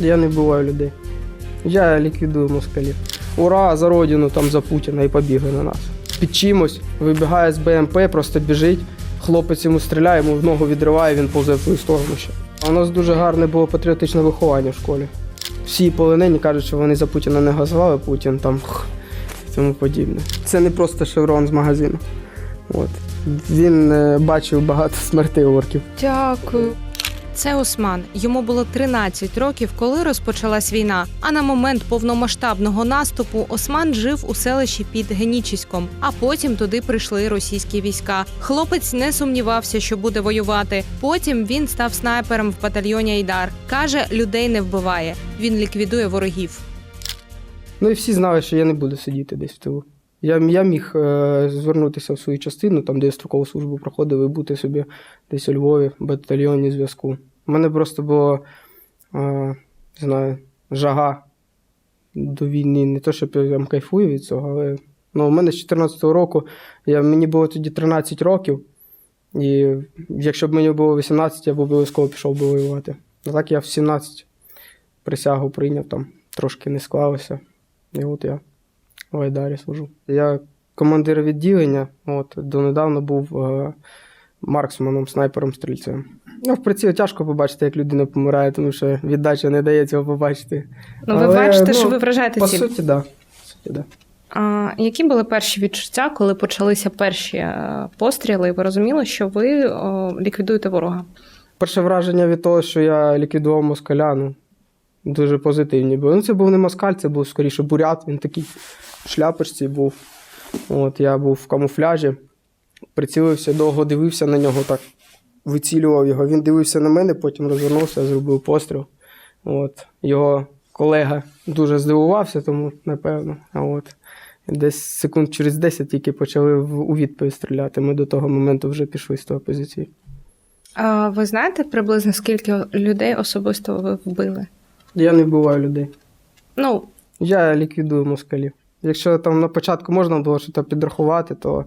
Я не вбиваю людей. Я ліквідую москалів. Ура, за родину там за Путіна і побігли на нас. Під чимось вибігає з БМП, просто біжить. Хлопець йому стріляє, йому в ногу відриває, він повзе в твою сторону ще. А У нас дуже гарне було патріотичне виховання в школі. Всі полонені кажуть, що вони за Путіна не газували, Путін там і тому подібне. Це не просто шеврон з магазину. От. Він е, бачив багато смертей орків. Дякую. Це Осман. Йому було 13 років, коли розпочалась війна. А на момент повномасштабного наступу Осман жив у селищі під Генічіськом, а потім туди прийшли російські війська. Хлопець не сумнівався, що буде воювати. Потім він став снайпером в батальйоні Айдар. каже, людей не вбиває. Він ліквідує ворогів. Ну і всі знали, що я не буду сидіти десь в тилу. Я, я міг е, звернутися в свою частину, там, де я строкову службу проходив, і бути собі десь у Львові, в батальйоні зв'язку. У мене просто було, е, не знаю, жага до війни. Не то, щоб я там кайфую від цього, але ну, у мене з 14-го року, я, мені було тоді 13 років, і якщо б мені було 18, я б обов'язково пішов би воювати. А так я в 17 присягу прийняв, там трошки не склалося. І от я в Айдарі служу. Я командир відділення, от, донедавна був е, марксманом, снайпером, стрільцем. Ну, в приціл тяжко побачити, як людина помирає, тому що віддача не дає цього побачити. Ну, ви Але, бачите, ну, що ви вражаєте По ціль. суті, так. Да. По суті, да. А, які були перші відчуття, коли почалися перші е, постріли, і ви розуміли, що ви о, ліквідуєте ворога? Перше враження від того, що я ліквідував москаля, ну, дуже позитивні були. Ну, це був не москаль, це був скоріше бурят. Він такий шляпочці був. От, я був в камуфляжі, прицілився, довго дивився на нього, так вицілював його. Він дивився на мене, потім розвернувся, зробив постріл. От, його колега дуже здивувався, тому напевно. А от, десь секунд через 10 тільки почали у відповідь стріляти. Ми до того моменту вже пішли з того позиції. А, ви знаєте приблизно скільки людей особисто ви вбили? Я не вбиваю людей. Ну, Я ліквідую москалів. Якщо там на початку можна було щось підрахувати, то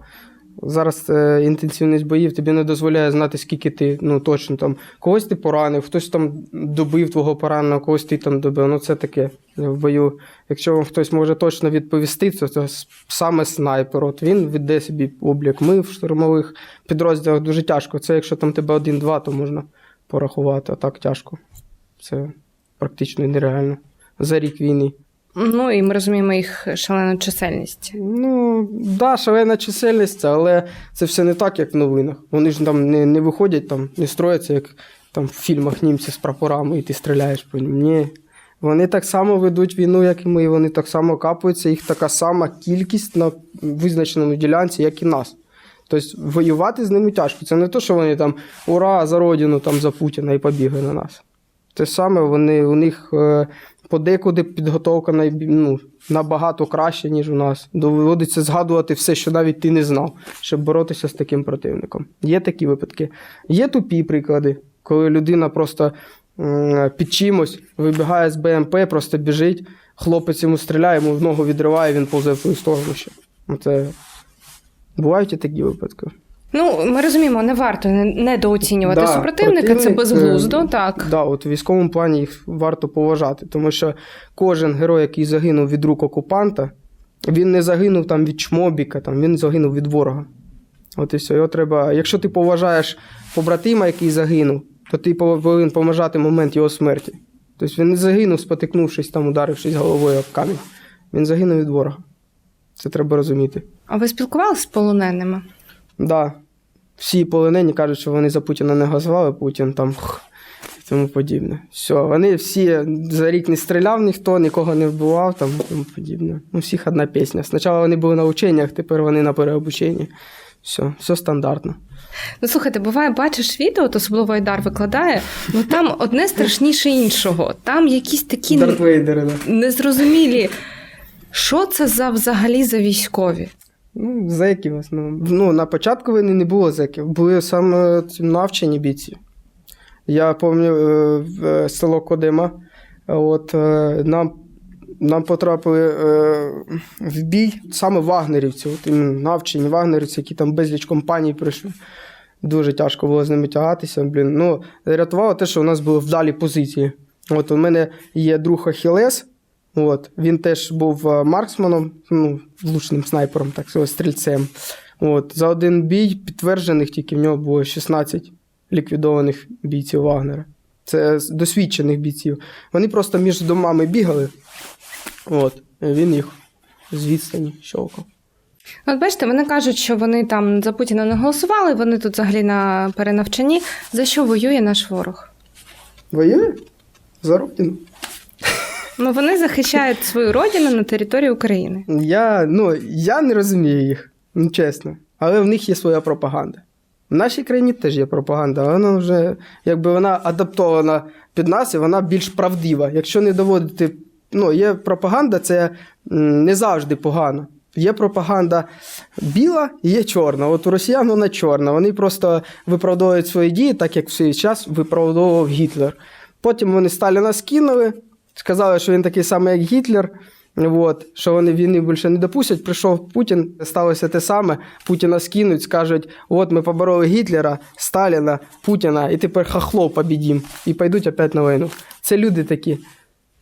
зараз е, інтенсивність боїв тобі не дозволяє знати, скільки ти ну точно там когось ти поранив, хтось там добив твого пораненого, когось ти там добив. Ну це таке в бою. Якщо вам хтось може точно відповісти, то це саме снайпер. От він відде собі облік. Ми в штурмових підрозділах дуже тяжко. Це якщо там тебе один-два, то можна порахувати, а так тяжко. Це практично нереально. За рік війни. Ну і ми розуміємо їх шалену чисельність. Ну, да, шалена чисельність, але це все не так, як в новинах. Вони ж там не, не виходять, там, не строяться, як там в фільмах німці з прапорами, і ти стріляєш по ним. Ні. Вони так само ведуть війну, як і ми, вони так само капаються, їх така сама кількість на визначеному ділянці, як і нас. Тобто воювати з ними тяжко. Це не то, що вони там ура за родину там за Путіна і побігли на нас. Те саме вони, у них е, подекуди підготовка найбі- ну, набагато краще, ніж у нас. Доводиться згадувати все, що навіть ти не знав, щоб боротися з таким противником. Є такі випадки. Є тупі приклади, коли людина просто під чимось вибігає з БМП, просто біжить, хлопець йому стріляє, йому в ногу відриває, він повзе в твою сторону ще. Це... Бувають і такі випадки. Ну, ми розуміємо, не варто недооцінювати Да, супротивника, це безглуздо, е, так. Да, от у військовому плані їх варто поважати, тому що кожен герой, який загинув від рук окупанта, він не загинув там від чмобіка, там, він загинув від ворога. От і все. Його треба. Якщо ти поважаєш побратима, який загинув, то ти повинен поважати момент його смерті. Тобто він не загинув, спотикнувшись, там, ударившись головою об камінь. Він загинув від ворога. Це треба розуміти. А ви спілкувалися з полоненими? Да. Всі полонені кажуть, що вони за Путіна не газували, Путін там і тому подібне. Все, вони всі за рік не стріляв ніхто, нікого не вбивав там і тому подібне. У всіх одна пісня. Спочатку вони були на ученнях, тепер вони на переобученні. Все, все стандартно. Ну слухайте, буває, бачиш відео, от особливо Айдар викладає, ну там одне страшніше іншого. Там якісь такі да. незрозумілі. Що це за взагалі за військові? Ну, зеки в основному. Ну, на початку війни не було зеків, були саме навчені бійці. Я пам'ятаю е, е, село Кодима. От е, нам, нам потрапили в бій саме вагнерівці, от навчені вагнерівці, які там безліч компаній прийшли. Дуже тяжко було з ними тягатися. Блін. Ну, рятувало те, що у нас були вдалі позиції. От у мене є друг Ахілес. От, він теж був е, марксманом, ну, влучним снайпером, так сказати, стрільцем. От, за один бій підтверджених тільки в нього було 16 ліквідованих бійців Вагнера. Це досвідчених бійців. Вони просто між домами бігали. От, він їх з відстані щовкав. От бачите, вони кажуть, що вони там за Путіна не голосували, вони тут взагалі на перенавчанні. За що воює наш ворог? Воює? За родину. Ну, вони захищають свою родину на території України. Я, ну, я не розумію їх, ну, чесно. Але в них є своя пропаганда. В нашій країні теж є пропаганда, але вона вже якби вона адаптована під нас і вона більш правдива. Якщо не доводити, ну, є пропаганда, це не завжди погано. Є пропаганда біла і є чорна. От у росіян вона чорна. Вони просто виправдовують свої дії, так як в свій час виправдовував Гітлер. Потім вони Сталіна скинули, сказали, що він такий самий, як Гітлер. От, що вони війни більше не допустять. Прийшов Путін, сталося те саме. Путіна скинуть, скажуть: от ми побороли Гітлера, Сталіна, Путіна, і тепер хахлов побідім. І пойдуть опять на війну. Це люди такі.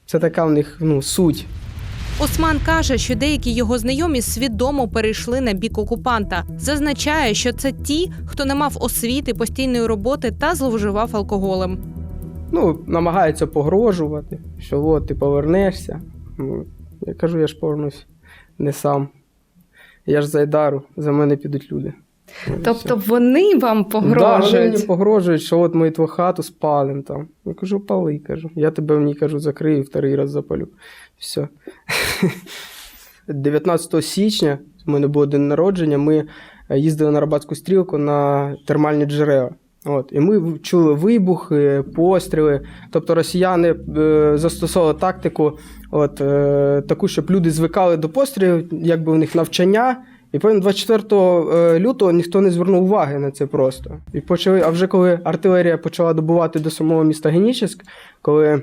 Це така в них ну, суть. Осман каже, що деякі його знайомі свідомо перейшли на бік окупанта. Зазначає, що це ті, хто не мав освіти, постійної роботи та зловживав алкоголем. Ну, намагаються погрожувати, що от ти повернешся. Ну, я кажу, я ж повернусь не сам. Я ж з Айдару, за мене підуть люди. Ну, Тобто все. вони вам Да, вони мені погрожують. погрожують, що от ми твою хату спалим там. Я кажу, пали, кажу. Я тебе в ній кажу, закрию, вторий раз запалю. Все. 19 січня, у мене був день народження, ми е, їздили на Рабатську стрілку на термальні джерела. От, і ми чули вибухи, постріли. Тобто росіяни е, застосовували тактику, от, е, таку, щоб люди звикали до пострілів, якби у них навчання. І потім 24 е, лютого ніхто не звернув уваги на це просто. І почали, а вже коли артилерія почала добувати до самого міста Генічеськ, коли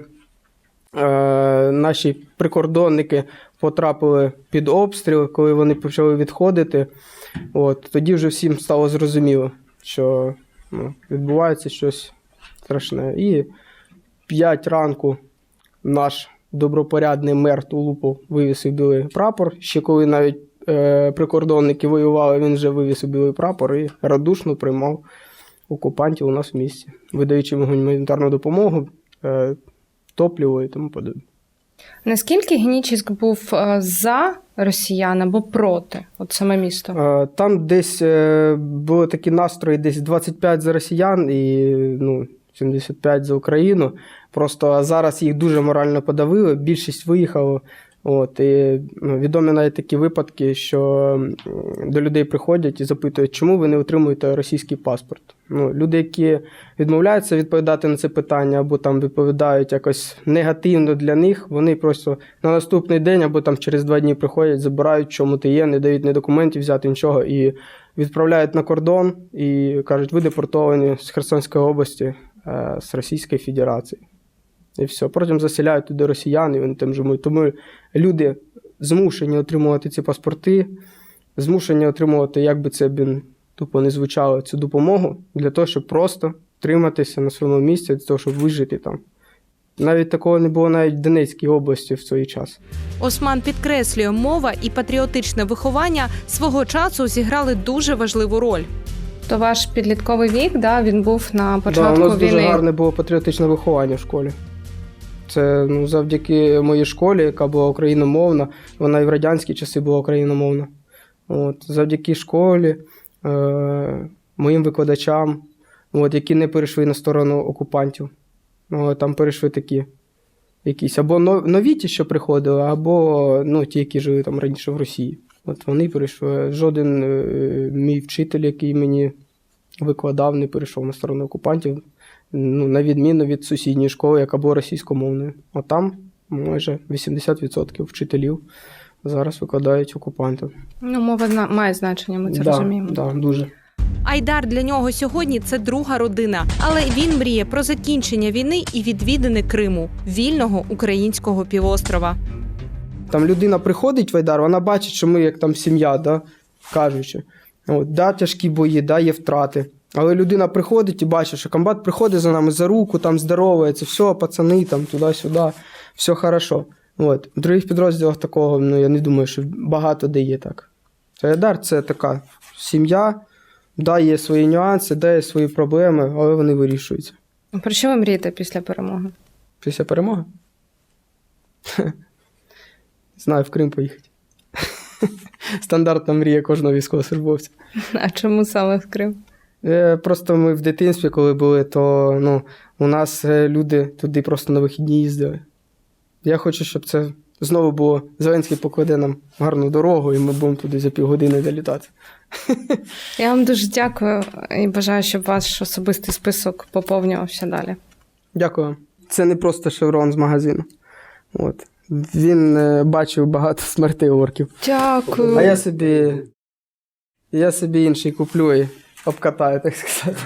е, наші прикордонники потрапили під обстріл, коли вони почали відходити, от, тоді вже всім стало зрозуміло, що ну, відбувається щось страшне. І 5 ранку наш добропорядний мер Тулупов вивісив білий прапор. Ще коли навіть е, прикордонники воювали, він вже вивісив білий прапор і радушно приймав окупантів у нас в місті, видаючи гуманітарну допомогу, е, топливо і тому подібне. Наскільки Генічіськ був е, за росіян або проти? От саме місто. Е, Там десь е, були такі настрої, десь 25 за росіян і ну, 75 за Україну. Просто зараз їх дуже морально подавили, більшість виїхало. От, і ну, відомі навіть такі випадки, що до людей приходять і запитують, чому ви не отримуєте російський паспорт. Ну, люди, які відмовляються відповідати на це питання, або там відповідають якось негативно для них, вони просто на наступний день або там через два дні приходять, забирають, чому ти є, не дають ні документів взяти нічого, і відправляють на кордон і кажуть, ви депортовані з Херсонської області, е, з Російської Федерації. І все. Потім заселяють туди росіян, і вони там живуть. Тому люди змушені отримувати ці паспорти, змушені отримувати, як би це блін, тупо не звучало, цю допомогу для того, щоб просто триматися на своєму місці, для того, щоб вижити там. Навіть такого не було навіть в Донецькій області в свій час. Осман підкреслює, мова і патріотичне виховання свого часу зіграли дуже важливу роль. То ваш підлітковий вік, да, він був на Да, у початку нас дуже гарне було патріотичне виховання в школі. Це ну, завдяки моїй школі, яка була україномовна, вона і в радянські часи була україномовна. От, завдяки школі, е, моїм викладачам, от, які не перейшли на сторону окупантів. От, там перейшли такі якісь або но- нові ті, що приходили, або ну, ті, які жили там раніше в Росії. От вони перейшли. Жоден е, мій вчитель, який мені викладав, не перейшов на сторону окупантів ну, на відміну від сусідньої школи, яка була російськомовною. А там майже 80% вчителів зараз викладають окупантів. Ну, мова зна- має значення, ми це да, розуміємо. Да, дуже. Айдар для нього сьогодні це друга родина, але він мріє про закінчення війни і відвідини Криму, вільного українського півострова. Там людина приходить в Айдар, вона бачить, що ми як там сім'я, да, кажучи. От, да, тяжкі бої, да, є втрати. Але людина приходить і бачить, що комбат приходить за нами за руку, там здоровається, все, пацани, там туди-сюди, все хорошо. От. В других підрозділах такого, ну я не думаю, що багато де є так. Айдар це така сім'я, да, є свої нюанси, да, є свої проблеми, але вони вирішуються. Про що ви мрієте після перемоги? Після перемоги. Знаю, в Крим поїхати. Стандартна мрія кожного військовослужбовця. А чому саме в Крим? Е, Просто ми в дитинстві, коли були, то ну, у нас е, люди туди просто на вихідні їздили. Я хочу, щоб це знову було. Зеленський покладе нам гарну дорогу, і ми будемо туди за півгодини долітати. Я вам дуже дякую і бажаю, щоб ваш особистий список поповнювався далі. Дякую. Це не просто шеврон з магазину. От. Він е, бачив багато смертей орків. Дякую. А я собі. Я собі інший куплю обкатаю, так сказати.